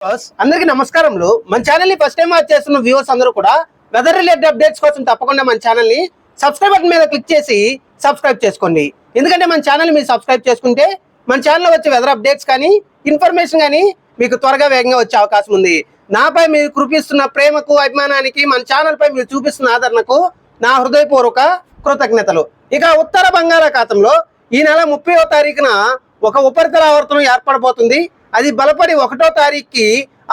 అందరికి అందరికీ నమస్కారములు. మన ఛానల్ని ఫస్ట్ టైం వాచ్ చేస్తున్న వ్యూవర్స్ అందరూ కూడా వెదర్ రిలేటెడ్ అప్డేట్స్ కోసం తప్పకుండా మన ఛానల్ని సబ్స్క్రైబ్ బటన్ మీద క్లిక్ చేసి సబ్స్క్రైబ్ చేసుకోండి. ఎందుకంటే మన ఛానల్ మీరు సబ్స్క్రైబ్ చేసుకుంటే మన ఛానల్లో వచ్చే వెదర్ అప్డేట్స్ కానీ ఇన్ఫర్మేషన్ కానీ మీకు త్వరగా వేగంగా వచ్చే అవకాశం ఉంది. నాపై మీరు కురిపిస్తున్న ప్రేమకు అభిమానానికి మన ఛానల్ పై మీరు చూపిస్తున్న ఆదరణకు నా హృదయపూర్వక కృతజ్ఞతలు. ఇక ఉత్తర బంగాళాఖాతంలో ఈ నెల ముప్పైవ తారీఖున ఒక ఉపరితల ఆవర్తనం ఏర్పడబోతుంది. అది బలపడి ఒకటో తారీఖుకి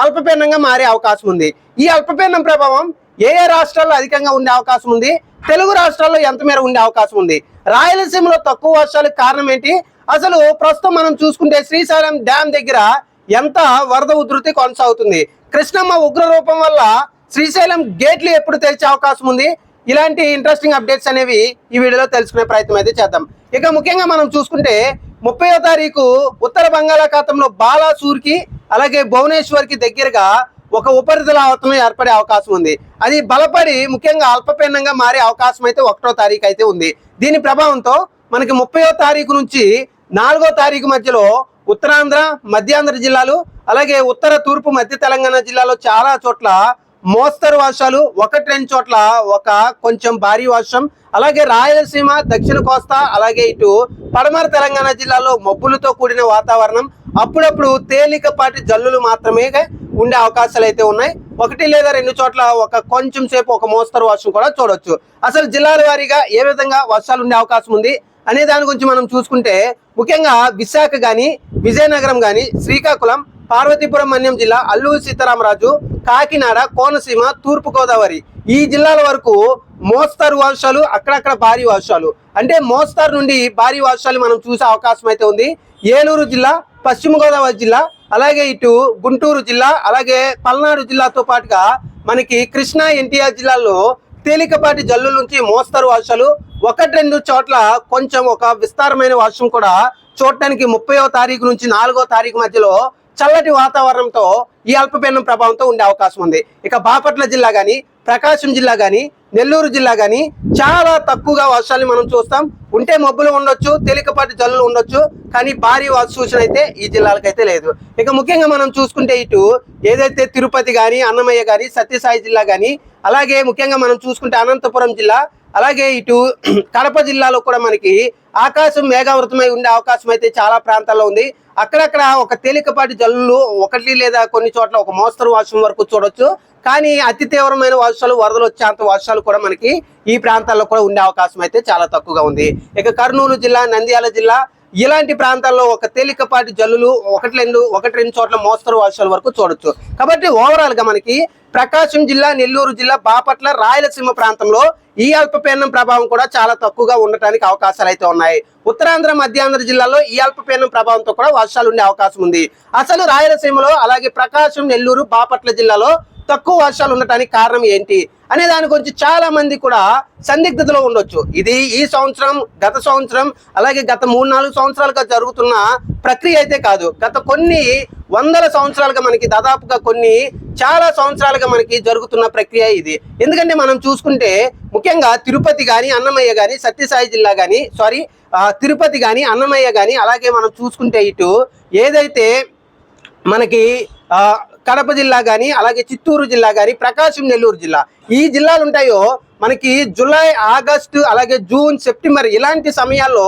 అల్పపీడనంగా మారే అవకాశం ఉంది. ఈ అల్పపీడనం ప్రభావం ఏ ఏ రాష్ట్రాల్లో అధికంగా ఉండే అవకాశం ఉంది? తెలుగు రాష్ట్రాల్లో ఎంత మేర ఉండే అవకాశం ఉంది? రాయలసీమలో తక్కువ వర్షాలకు కారణం ఏంటి? అసలు ప్రస్తుతం మనం చూసుకుంటే శ్రీశైలం డ్యామ్ దగ్గర ఎంత వరద ఉధృతి కొనసాగుతుంది? కృష్ణమ్మ ఉగ్ర రూపం వల్ల శ్రీశైలం గేట్లు ఎప్పుడు తెరిచే అవకాశం ఉంది? ఇలాంటి ఇంట్రెస్టింగ్ అప్డేట్స్ అనేవి ఈ వీడియోలో తెలుసుకునే ప్రయత్నం అయితే చేద్దాం. ఇక ముఖ్యంగా మనం చూసుకుంటే ముప్పయో తారీఖు ఉత్తర బంగాళాఖాతంలో బాలాసూర్కి అలాగే భువనేశ్వర్కి దగ్గరగా ఒక ఉపరితల ఆవర్తనం ఏర్పడే అవకాశం ఉంది. అది బలపడి ముఖ్యంగా అల్పపీడనంగా మారే అవకాశం అయితే ఒకటో తారీఖు అయితే ఉంది. దీని ప్రభావంతో మనకి ముప్పయో తారీఖు నుంచి నాలుగో తారీఖు మధ్యలో ఉత్తరాంధ్ర మధ్యాంధ్ర జిల్లాలు అలాగే ఉత్తర తూర్పు మధ్య తెలంగాణ జిల్లాలో చాలా చోట్ల మోస్తరు వర్షాలు ఒకటి రెండు చోట్ల ఒక కొంచెం భారీ వర్షం. అలాగే రాయలసీమ దక్షిణ కోస్తా అలాగే ఇటు పడమర తెలంగాణ జిల్లాలో మబ్బులతో కూడిన వాతావరణం. అప్పుడప్పుడు తేలికపాటి జల్లులు మాత్రమే ఉండే అవకాశాలు అయితే ఉన్నాయి. ఒకటి లేదా రెండు చోట్ల ఒక కొంచెం సేపు ఒక మోస్తరు వర్షం కూడా చూడొచ్చు. అసలు జిల్లాల వారీగా ఏ విధంగా వర్షాలు ఉండే అవకాశం ఉంది అనే దాని గురించి మనం చూసుకుంటే ముఖ్యంగా విశాఖ గాని విజయనగరం గాని శ్రీకాకుళం పార్వతీపురం మన్యం జిల్లా అల్లూరు సీతారామరాజు కాకినాడ కోనసీమ తూర్పు గోదావరి ఈ జిల్లాల వరకు మోస్తరు వర్షాలు అక్కడక్కడ భారీ వర్షాలు. అంటే మోస్తరు నుండి భారీ వర్షాలు మనం చూసే అవకాశం అయితే ఉంది. ఏలూరు జిల్లా పశ్చిమ గోదావరి జిల్లా అలాగే ఇటు గుంటూరు జిల్లా అలాగే పల్నాడు జిల్లాతో పాటుగా మనకి కృష్ణా ఎన్టీఆర్ జిల్లాలో తేలికపాటి జల్లు నుంచి మోస్తరు వర్షాలు. ఒకటి రెండు చోట్ల కొంచెం ఒక విస్తారమైన వర్షం కూడా చూడటానికి ముప్పయో తారీఖు నుంచి నాలుగో తారీఖు మధ్యలో చల్లటి వాతావరణంతో ఈ అల్పపీడనం ప్రభావంతో ఉండే అవకాశం ఉంది. ఇక బాపట్ల జిల్లా కానీ ప్రకాశం జిల్లా కానీ నెల్లూరు జిల్లా కానీ చాలా తక్కువగా వర్షాలు మనం చూస్తాం. ఉంటే మబ్బులు ఉండొచ్చు తేలికపాటి జల్లులు ఉండొచ్చు కానీ భారీ వర్ష సూచన అయితే ఈ జిల్లాలకైతే లేదు. ఇక ముఖ్యంగా మనం చూసుకుంటే ఇటు ఏదైతే తిరుపతి కానీ అన్నమయ్య కానీ సత్యసాయి జిల్లా కానీ అలాగే ముఖ్యంగా మనం చూసుకుంటే అనంతపురం జిల్లా అలాగే ఇటు కడప జిల్లాలో కూడా మనకి ఆకాశం మేఘావృతమై ఉండే అవకాశం అయితే చాలా ప్రాంతాల్లో ఉంది. అక్కడక్కడ ఒక తేలికపాటి జల్లులు ఒకటి లేదా కొన్ని చోట్ల ఒక మోస్తరు వర్షం వరకు చూడొచ్చు. కానీ అతి తీవ్రమైన వర్షాలు వరదలు వచ్చేంత వర్షాలు కూడా మనకి ఈ ప్రాంతాల్లో కూడా ఉండే అవకాశం అయితే చాలా తక్కువగా ఉంది. ఇక కర్నూలు జిల్లా నంద్యాల జిల్లా ఇలాంటి ప్రాంతాల్లో ఒక తేలికపాటి జల్లులు ఒకటి రెండు ఒకటి రెండు చోట్ల మోస్తరు వర్షాల వరకు చూడొచ్చు. కాబట్టి ఓవరాల్గా మనకి ప్రకాశం జిల్లా నెల్లూరు జిల్లా బాపట్ల రాయలసీమ ప్రాంతంలో ఈ అల్పపీడనం ప్రభావం కూడా చాలా తక్కువగా ఉండటానికి అవకాశాలు అయితే ఉన్నాయి. ఉత్తరాంధ్ర మధ్యాంధ్ర జిల్లాలో ఈ అల్పపీడనం ప్రభావంతో కూడా వర్షాలు ఉండే అవకాశం ఉంది. అసలు రాయలసీమలో అలాగే ప్రకాశం నెల్లూరు బాపట్ల జిల్లాలో తక్కువ వర్షాలు ఉండటానికి కారణం ఏంటి అనే దాని గురించి చాలా మంది కూడా సందిగ్ధతలో ఉండొచ్చు. ఇది ఈ సంవత్సరం గత సంవత్సరం అలాగే గత మూడు నాలుగు సంవత్సరాలుగా జరుగుతున్న ప్రక్రియ అయితే కాదు. గత కొన్ని వందల సంవత్సరాలుగా మనకి దాదాపుగా కొన్ని చాలా సంవత్సరాలుగా మనకి జరుగుతున్న ప్రక్రియ ఇది. ఎందుకంటే మనం చూసుకుంటే ముఖ్యంగా తిరుపతి కానీ అన్నమయ్య కానీ సత్యసాయి జిల్లా కానీ సారీ తిరుపతి కానీ అన్నమయ్య కానీ అలాగే మనం చూసుకుంటే ఇటు ఏదైతే మనకి కడప జిల్లా కానీ అలాగే చిత్తూరు జిల్లా కానీ ప్రకాశం నెల్లూరు జిల్లా. ఈ జిల్లాలు ఉంటాయో మనకి జూలై ఆగస్టు అలాగే జూన్ సెప్టెంబర్ ఇలాంటి సమయాల్లో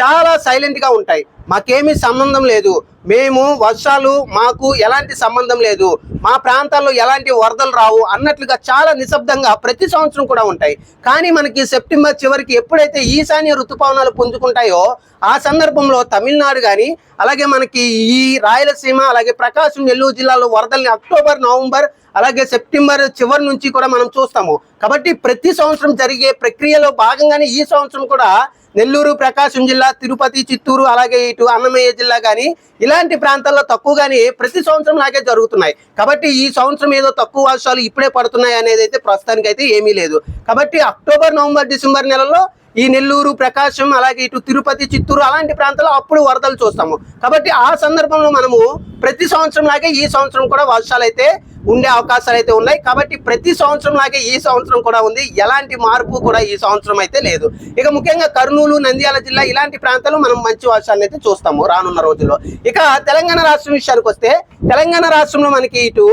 చాలా సైలెంట్గా ఉంటాయి. మాకేమీ సంబంధం లేదు. మేము వర్షాలు మాకు ఎలాంటి సంబంధం లేదు. మా ప్రాంతాల్లో ఎలాంటి వరదలు రావు అన్నట్లుగా చాలా నిశ్శబ్దంగా ప్రతి సంవత్సరం కూడా ఉంటాయి. కానీ మనకి సెప్టెంబర్ చివరికి ఎప్పుడైతే ఈశాన్య ఋతుపవనాలు పుంజుకుంటాయో ఆ సందర్భంలో తమిళనాడు కానీ అలాగే మనకి ఈ రాయలసీమ అలాగే ప్రకాశం నెల్లూరు జిల్లాలో వరదల్ని అక్టోబర్ నవంబర్ అలాగే సెప్టెంబర్ చివరి నుంచి కూడా మనం చూస్తాము. కాబట్టి ప్రతి సంవత్సరం జరిగే ప్రక్రియలో భాగంగానే ఈ సంవత్సరం కూడా నెల్లూరు ప్రకాశం జిల్లా తిరుపతి చిత్తూరు అలాగే ఇటు అన్నమయ్య జిల్లా కానీ ఇలాంటి ప్రాంతాల్లో తక్కువగానే ప్రతి సంవత్సరం లాగే జరుగుతున్నాయి. కాబట్టి ఈ సంవత్సరం ఏదో తక్కువ వర్షాలు ఇప్పుడే పడుతున్నాయి అనేది అయితే ప్రస్తుతానికి అయితే ఏమీ లేదు. కాబట్టి అక్టోబర్ నవంబర్ డిసెంబర్ నెలలో ఈ నెల్లూరు ప్రకాశం అలాగే ఇటు తిరుపతి చిత్తూరు అలాంటి ప్రాంతాల్లో అప్పుడు వరదలు చూస్తాము. కాబట్టి ఆ సందర్భంలో మనము ప్రతి సంవత్సరం లాగే ఈ సంవత్సరం కూడా వర్షాలు అయితే ఉండే అవకాశాలు అయితే ఉన్నాయి. కాబట్టి ప్రతి సంవత్సరం లాగే ఈ సంవత్సరం కూడా ఉంది. ఎలాంటి మార్పు కూడా ఈ సంవత్సరం అయితే లేదు. ఇక ముఖ్యంగా కర్నూలు నంద్యాల జిల్లా ఇలాంటి ప్రాంతాల్లో మనం మంచి వర్షాన్ని అయితే చూస్తాము రానున్న రోజుల్లో. ఇక తెలంగాణ రాష్ట్రం విషయానికి వస్తే తెలంగాణ రాష్ట్రంలో మనకి ఇటు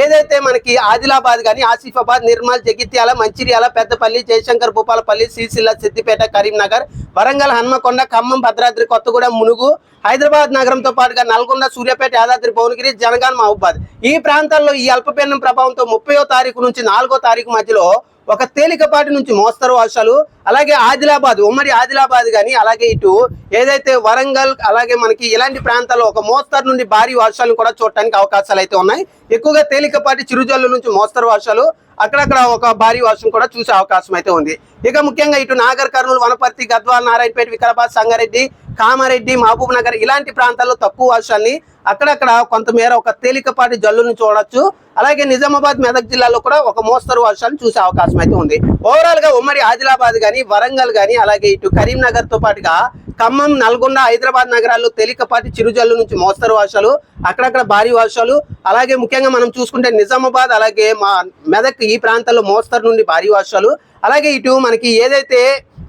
ఏదైతే మనకి ఆదిలాబాద్ కానీ ఆసిఫాబాద్ నిర్మల్ జగిత్యాల మంచిర్యాల పెద్దపల్లి జయశంకర్ భూపాలపల్లి శ్రీశైల సిద్దిపేట కరీంనగర్ వరంగల్ హన్మకొండ ఖమ్మం భద్రాద్రి కొత్తగూడెం మునుగు హైదరాబాద్ నగరంతో పాటుగా నల్గొండ సూర్యాపేట యాదాద్రి భువనగిరి జనగాన్ మహబూబాద్. ఈ ప్రాంతాల్లో ఈ అల్పపీడనం ప్రభావంతో ముప్పయో తారీఖు నుంచి నాలుగో తారీఖు మధ్యలో ఒక తేలికపాటి నుంచి మోస్తరు వర్షాలు అలాగే ఆదిలాబాద్ ఉమ్మడి ఆదిలాబాద్ కానీ అలాగే ఇటు ఏదైతే వరంగల్ అలాగే మనకి ఇలాంటి ప్రాంతాల్లో ఒక మోస్తరు నుండి భారీ వర్షాలు కూడా చూడటానికి అవకాశాలు అయితే ఉన్నాయి. ఎక్కువగా తేలికపాటి చిరుజల్లు నుంచి మోస్తరు వర్షాలు అక్కడక్కడ ఒక భారీ వర్షం కూడా చూసే అవకాశం అయితే ఉంది. ఇక ముఖ్యంగా ఇటు నాగర్ కర్నూలు వనపర్తి గద్వాల్ నారాయణపేట వికారాబాద్ సంగారెడ్డి కామారెడ్డి మహబూబ్ నగర్ ఇలాంటి ప్రాంతాల్లో తక్కువ వర్షాన్ని అక్కడక్కడ కొంతమేర ఒక తేలికపాటి జల్లును చూడొచ్చు. అలాగే నిజామాబాద్ మెదక్ జిల్లాలో కూడా ఒక మోస్తరు వర్షాలు చూసే అవకాశం అయితే ఉంది. ఓవరాల్గా ఉమ్మడి ఆదిలాబాద్ కానీ వరంగల్ కానీ అలాగే ఇటు కరీంనగర్తో పాటుగా ఖమ్మం నల్గొండ హైదరాబాద్ నగరాల్లో తేలికపాటి చిరుజల్లు నుంచి మోస్తరు వర్షాలు అక్కడక్కడ భారీ వర్షాలు. అలాగే ముఖ్యంగా మనం చూసుకుంటే నిజామాబాద్ అలాగే మా మెదక్ ఈ ప్రాంతాల్లో మోస్తరు నుండి భారీ వర్షాలు. అలాగే ఇటు మనకి ఏదైతే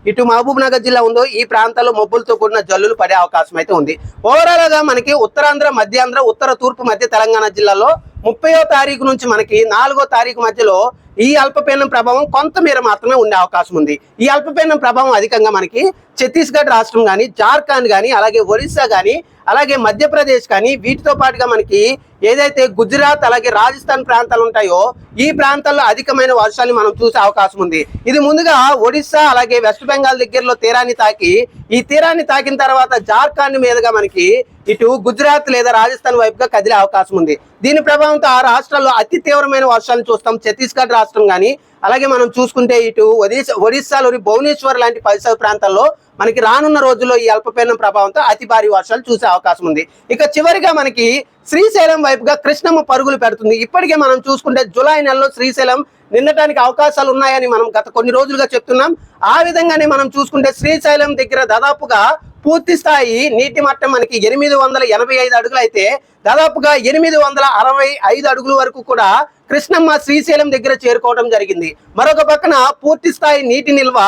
ఇటు మహబూబ్ నగర్ జిల్లా ఉందో ఈ ప్రాంతాల్లో మబ్బులతో కూడిన జల్లులు పడే అవకాశం అయితే ఉంది. ఓవరాల్గా మనకి ఉత్తరాంధ్ర మధ్యాంధ్ర ఉత్తర తూర్పు మధ్య తెలంగాణ జిల్లాలో ముప్పయో తారీఖు నుంచి మనకి నాలుగో తారీఖు మధ్యలో ఈ అల్పపీడనం ప్రభావం కొంతమేర మాత్రమే ఉండే అవకాశం ఉంది. ఈ అల్పపీడనం ప్రభావం అధికంగా మనకి ఛత్తీస్గఢ్ రాష్ట్రం కానీ జార్ఖండ్ కానీ అలాగే ఒరిస్సా కానీ అలాగే మధ్యప్రదేశ్ కానీ వీటితో పాటుగా మనకి ఏదైతే గుజరాత్ అలాగే రాజస్థాన్ ప్రాంతాలు ఉంటాయో ఈ ప్రాంతాల్లో అధికమైన వర్షాలు మనం చూసే అవకాశం ఉంది. ఇది ముందుగా ఒడిస్సా అలాగే వెస్ట్ బెంగాల్ దగ్గరలో తీరాన్ని తాకి ఈ తీరాన్ని తాకిన తర్వాత జార్ఖండ్ మీదుగా మనకి ఇటు గుజరాత్ లేదా రాజస్థాన్ వైపుగా కదిలే అవకాశం ఉంది. దీని ప్రభావంతో ఆ రాష్ట్రాల్లో అతి తీవ్రమైన వర్షాలు చూస్తాం. ఛత్తీస్గఢ్ రాష్ట్రం కానీ అలాగే మనం చూసుకుంటే ఇటు ఒడిశా ఒడిస్సాలోని భువనేశ్వర్ లాంటి పరిసర ప్రాంతాల్లో మనకి రానున్న రోజుల్లో ఈ అల్పపీడనం ప్రభావంతో అతి భారీ వర్షాలు చూసే అవకాశం ఉంది. ఇక చివరిగా మనకి శ్రీశైలం వైపుగా కృష్ణమ్మ పరుగులు పెడుతుంది. ఇప్పటికే మనం చూసుకుంటే జూలై నెలలో శ్రీశైలం నిండటానికి అవకాశాలు ఉన్నాయని మనం గత కొన్ని రోజులుగా చెప్తున్నాం. ఆ విధంగానే మనం చూసుకుంటే శ్రీశైలం దగ్గర దాదాపుగా పూర్తి స్థాయి నీటి మట్టం మనకి ఎనిమిది వందల ఎనభై ఐదు అడుగులు అయితే దాదాపుగా ఎనిమిది వందల అరవై ఐదు అడుగుల వరకు కూడా కృష్ణమ్మ శ్రీశైలం దగ్గర చేరుకోవడం జరిగింది. మరొక పక్కన పూర్తి స్థాయి నీటి నిల్వ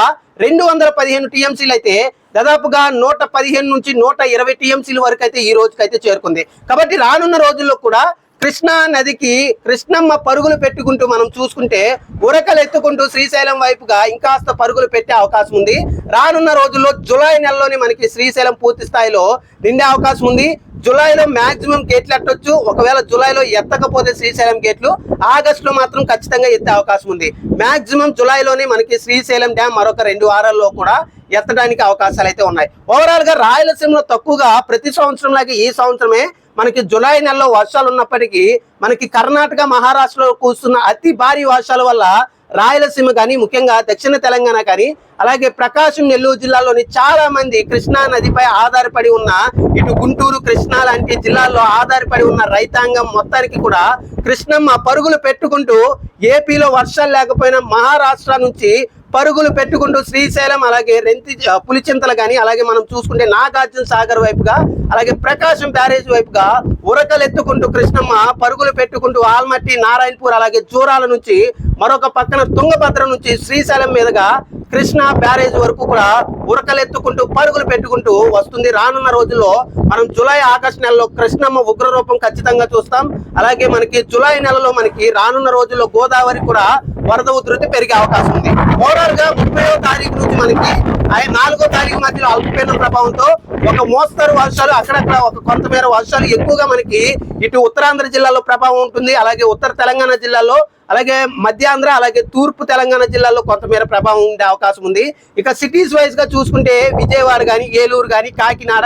రెండు వందల పదిహేను టీఎంసీలు అయితే దాదాపుగా నూట పదిహేను నుంచి నూట ఇరవై టీఎంసీల వరకు అయితే ఈ రోజుకైతే చేరుకుంది. కాబట్టి రానున్న రోజుల్లో కూడా కృష్ణా నదికి కృష్ణమ్మ పరుగులు పెట్టుకుంటూ మనం చూసుకుంటే ఉరకలు ఎత్తుకుంటూ శ్రీశైలం వైపుగా ఇంకాస్త పరుగులు పెట్టే అవకాశం ఉంది. రానున్న రోజుల్లో జూలై నెలలోనే మనకి శ్రీశైలం పూర్తి స్థాయిలో నిండే అవకాశం ఉంది. జూలైలో మాక్సిమం గేట్లు ఎట్టొచ్చు ఒకవేళ జూలైలో ఎత్తకపోతే శ్రీశైలం గేట్లు ఆగస్టులో మాత్రం ఖచ్చితంగా ఎత్తే అవకాశం ఉంది. మాక్సిమం జులైలోనే మనకి శ్రీశైలం డ్యామ్ మరొక రెండు వారాల్లో కూడా ఎత్తడానికి అవకాశాలు అయితే ఉన్నాయి. ఓవరాల్గా రాయలసీమలో తక్కువగా ప్రతి సంవత్సరం లాగే ఈ సంవత్సరమే మనకి జూలై నెలలో వర్షాలు ఉన్నప్పటికీ మనకి కర్ణాటక మహారాష్ట్రలో కూస్తున్న అతి భారీ వర్షాల వల్ల రాయలసీమ కానీ ముఖ్యంగా దక్షిణ తెలంగాణ కానీ అలాగే ప్రకాశం నెల్లూరు జిల్లాలోని చాలా మంది కృష్ణా నదిపై ఆధారపడి ఉన్న ఇటు గుంటూరు కృష్ణా లాంటి జిల్లాల్లో ఆధారపడి ఉన్న రైతాంగం మొత్తానికి కూడా కృష్ణమ్మ పరుగులు పెట్టుకుంటూ ఏపీలో వర్షాలు లేకపోయినా మహారాష్ట్ర నుంచి పరుగులు పెట్టుకుంటూ శ్రీశైలం అలాగే రెంతి పులిచింతలు కానీ అలాగే మనం చూసుకుంటే నాగార్జున సాగర్ వైపుగా అలాగే ప్రకాశం బ్యారేజ్ వైపుగా ఉరకలెత్తుకుంటూ కృష్ణమ్మ పరుగులు పెట్టుకుంటూ ఆల్మట్టి నారాయణపూర్ అలాగే జూరాల నుంచి మరొక పక్కన తుంగభద్ర నుంచి శ్రీశైలం మీదుగా కృష్ణా బ్యారేజ్ వరకు కూడా ఉరకలెత్తుకుంటూ పరుగులు పెట్టుకుంటూ వస్తుంది. రానున్న రోజుల్లో మనం జూలై ఆగస్టు నెలలో కృష్ణమ్మ ఉగ్ర రూపం ఖచ్చితంగా చూస్తాం. అలాగే మనకి జూలై నెలలో మనకి రానున్న రోజుల్లో గోదావరి కూడా వరద ఉధృతి పెరిగే అవకాశం ఉంది. ఓవరాల్గా ముప్పైవ తారీఖు నుంచి మనకి అదే నాలుగో తారీఖు మధ్యలో అల్పపీడన ప్రభావంతో ఒక మోస్తరు వర్షాలు అక్కడక్కడ ఒక కొంతమేర వర్షాలు ఎక్కువగా మనకి ఇటు ఉత్తరాంధ్ర జిల్లాలో ప్రభావం ఉంటుంది. అలాగే ఉత్తర తెలంగాణ జిల్లాలో అలాగే మధ్యాంధ్ర అలాగే తూర్పు తెలంగాణ జిల్లాలో కొంతమేర ప్రభావం ఉండే అవకాశం ఉంది. ఇక సిటీస్ వైజ్గా చూసుకుంటే విజయవాడ కానీ ఏలూరు కానీ కాకినాడ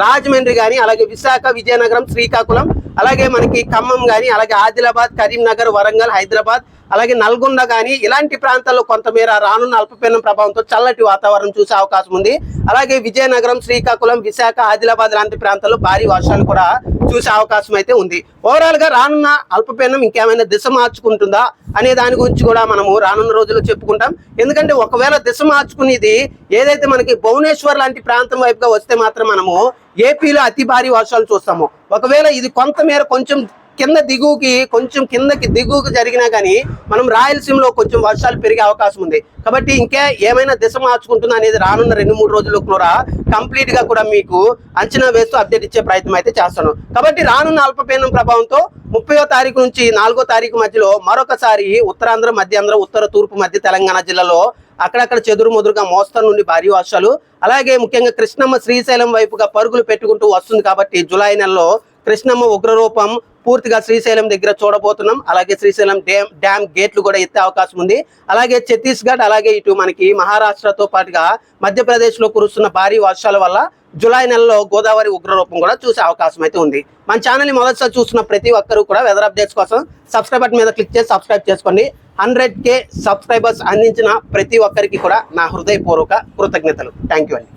రాజమండ్రి కానీ అలాగే విశాఖ విజయనగరం శ్రీకాకుళం అలాగే మనకి ఖమ్మం కానీ అలాగే ఆదిలాబాద్ కరీంనగర్ వరంగల్ హైదరాబాద్ అలాగే నల్గొండ కానీ ఇలాంటి ప్రాంతాల్లో కొంతమేర రానున్న అల్పపీడనం ప్రభావంతో చల్లటి వాతావరణం చూసే అవకాశం ఉంది. అలాగే విజయనగరం శ్రీకాకుళం విశాఖ ఆదిలాబాద్ లాంటి ప్రాంతాల్లో భారీ వర్షాలు కూడా చూసే అవకాశం అయితే ఉంది. ఓవరాల్గా రానున్న అల్పపీడనం ఇంకేమైనా దిశ మార్చుకుంటుందా అనే దాని గురించి కూడా మనము రానున్న రోజుల్లో చెప్పుకుంటాం. ఎందుకంటే ఒకవేళ దిశ మార్చుకునేది ఏదైతే మనకి భువనేశ్వర్ లాంటి ప్రాంతం వైపుగా వస్తే మాత్రం మనము ఏపీలో అతి భారీ వర్షాలు చూస్తాము. ఒకవేళ ఇది కొంతమేర కొంచెం కింద దిగువకి కొంచెం కిందకి దిగువకి జరిగినా కానీ మనం రాయలసీమలో కొంచెం వర్షాలు పెరిగే అవకాశం ఉంది. కాబట్టి ఇంకే ఏమైనా దిశ మార్చుకుంటున్నా అనేది రానున్న రెండు మూడు రోజుల్లో కూడా కంప్లీట్గా కూడా మీకు అంచనా వేస్తూ అప్డేట్ ఇచ్చే ప్రయత్నం అయితే చేస్తాను. కాబట్టి రానున్న అల్పపీడనం ప్రభావంతో ముప్పయో తారీఖు నుంచి నాలుగో తారీఖు మధ్యలో మరొకసారి ఉత్తరాంధ్ర మధ్యాంధ్ర ఉత్తర తూర్పు మధ్య తెలంగాణ జిల్లాలో అక్కడక్కడ చెదురు ముదురుగా మోస్తరు నుండి భారీ వర్షాలు. అలాగే ముఖ్యంగా కృష్ణమ్మ శ్రీశైలం వైపుగా పరుగులు పెట్టుకుంటూ వస్తుంది కాబట్టి జూలై నెలలో కృష్ణమ్మ ఉగ్రరూపం పూర్తిగా శ్రీశైలం దగ్గర చూడబోతున్నాం. అలాగే శ్రీశైలం డ్యామ్ డ్యామ్ గేట్లు కూడా ఎత్తే అవకాశం ఉంది. అలాగే ఛత్తీస్గఢ్ అలాగే ఇటు మనకి మహారాష్ట్రతో పాటుగా మధ్యప్రదేశ్లో కురుస్తున్న భారీ వర్షాల వల్ల జూలై నెలలో గోదావరి ఉగ్రరూపం కూడా చూసే అవకాశం అయితే ఉంది. మన ఛానల్ని మొదటిసారి చూస్తున్న ప్రతి ఒక్కరు కూడా వెదర్ అప్డేట్స్ కోసం సబ్స్క్రైబ్ బటన్ మీద క్లిక్ చేసి సబ్స్క్రైబ్ చేసుకోండి. హండ్రెడ్ కే సబ్స్క్రైబర్స్ అందించిన ప్రతి ఒక్కరికి కూడా నా హృదయపూర్వక కృతజ్ఞతలు. థ్యాంక్ యూ అండి.